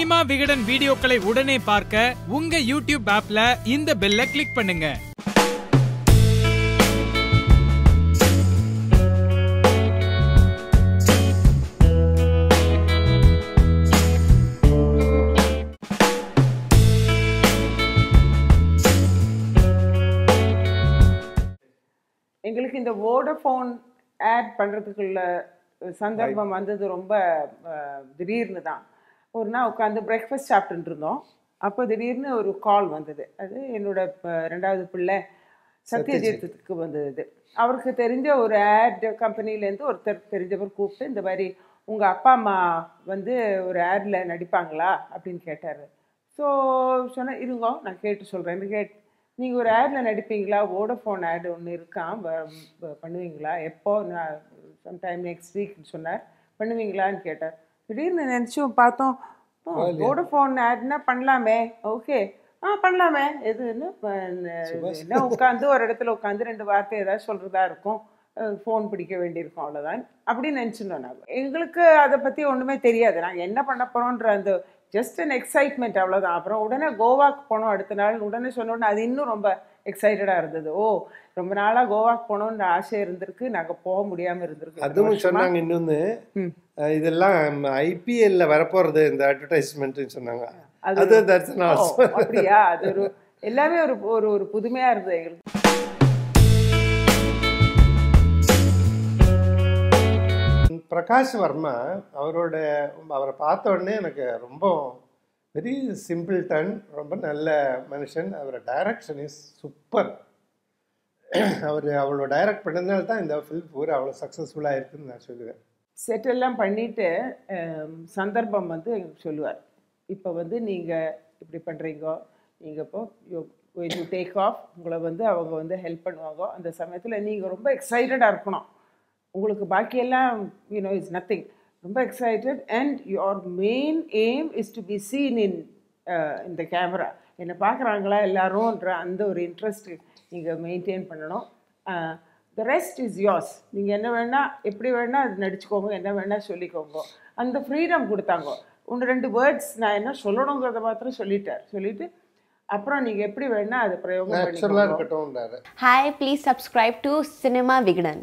Cinema Vikatan வீடியோக்களை உடனே பார்க்க உங்க யூடியூப் ஆப்ல இந்த பெல்ல கிளிக் பண்ணுங்க. எங்களுக்கு இந்த வோடஃபோன் ஆட் பண்ணுறதுக்குள்ள சந்தர்ப்பம் வந்தது ரொம்ப திடீர்னு தான். ஒரு நாள் உட்காந்து பிரேக்ஃபாஸ்ட் சாப்பிட்டுட்டு இருந்தோம் அப்போ திடீர்னு ஒரு கால் வந்தது. அது என்னோட ப- ரெண்டாவது பிள்ளை சத்யஜித்துக்கு வந்தது. அவருக்கு தெரிஞ்ச ஒரு ஆட் கம்பெனிலேருந்து ஒருத்தர் தெரிஞ்சவர் கூப்பிட்டு இந்த மாதிரி உங்கள் அப்பா அம்மா வந்து ஒரு ஆடில் நடிப்பாங்களா? அப்படின்னு கேட்டார். ஸோ சொன்னேன் இருங்கோ நான் கேட்டு சொல்கிறேன் கேட் நீங்கள் ஒரு ஆடில் நடிப்பீங்களா? வோடஃபோன் ஆட் ஒன்று இருக்கான் பண்ணுவீங்களா? எப்போ? நான் சம்டைம் நெக்ஸ்ட் வீக்னு சொன்னார். பண்ணுவீங்களான்னு கேட்டார். திடீர்னு நினச்சும் பார்த்தோம் வோடஃபோன் ஆட்னா பண்ணலாமே ஓகே. ஆ பண்ணலாமே. எதுன்னு ப- என்ன உட்காந்து ஒரு இடத்துல உட்காந்து ரெண்டு வார்த்தை ஏதாவது சொல்கிறதா இருக்கும். ஃபோன் பிடிக்க வேண்டியிருக்கும் அவ்வளோதான் அப்படின்னு நினச்சிருந்தோம் நாங்கள் எங்களுக்கு அதை பற்றி ஒன்றுமே தெரியாது. நாங்கள் என்ன பண்ண போகிறோன்ற அந்த ஜஸ்ட் அன் எக்ஸைட்மெண்ட் அவ்வளோதான் அப்புறம் உடனே கோவாக்கு போனோம் அடுத்த நாள். உடனே சொன்ன உடனே அது இன்னும் ரொம்ப எக்ஸைட்டடாக இருந்தது. ஓ ரொம்ப நாளாக கோவாக்கு போகணுன்ற ஆசை இருந்திருக்கு. நாங்கள் போக முடியாமல் இருந்திருக்கு. அதுவும் சொன்னாங்க இன்னொன்னு. அஹ், இதெல்லாம் ஐபிஎல்ல வரப்போறது இந்த அட்வர்டைஸ்மெண்ட் சொன்னாங்க. அது- அப்படியா? அது ஒரு எல்லாமே ஒரு ஒரு ஒரு புதுமையாக இருந்தது எங்களுக்கு. பிரகாஷ் வர்மா அவரோட அவரை பார்த்த உடனே எனக்கு ரொம்ப வெரி சிம்பிள் டன் ரொம்ப நல்ல மனுஷன். அவர் டைரக்ஷன் இஸ் சூப்பர் அவர் அவ்வளோ டைரக்ட் பண்ணதுனால தான் இந்த ஃபில்ம் பூரா அவ்வளோ சக்ஸஸ்ஃபுல்லாக இருக்குன்னு நான் சொல்லுவேன். செட் எல்லாம் சந்தர்ப்பம் வந்து எங்களுக்கு சொல்லுவார். இப்போ வந்து நீங்கள் இப்படி பண்ணுறீங்க நீங்கள் இப்போ யூ டேக் ஆஃப் உங்களை வந்து அவங்க வந்து ஹெல்ப் பண்ணுவாங்க. அந்த சமயத்தில் நீங்கள் ரொம்ப எக்ஸைட்டடாக இருக்கணும். உங்களுக்கு பாக்கியெல்லாம் யூனோ இஸ் நத்திங் ரொம்ப excited and your main aim is to be seen in இந்த கேமரா என்னை பார்க்குறாங்களா எல்லாரும்ன்ற அந்த ஒரு இன்ட்ரெஸ்ட் நீங்கள் மெயின்டைன் பண்ணணும். The rest is yours. நீங்கள் என்ன வேணால் எப்படி வேணால் அது நடிச்சுக்கோங்க என்ன வேணால் சொல்லிக்கோங்க. அந்த ஃப்ரீடம் கொடுத்தாங்க. ஒன்று ரெண்டு வேர்ட்ஸ் நான் என்ன சொல்லணுங்கிறத மாத்திரம் சொல்லிட்டார். சொல்லிட்டு அப்புறம் நீங்கள் எப்படி வேணால் அதை பிரயோகம் Hi, please subscribe to Cinema Vignan.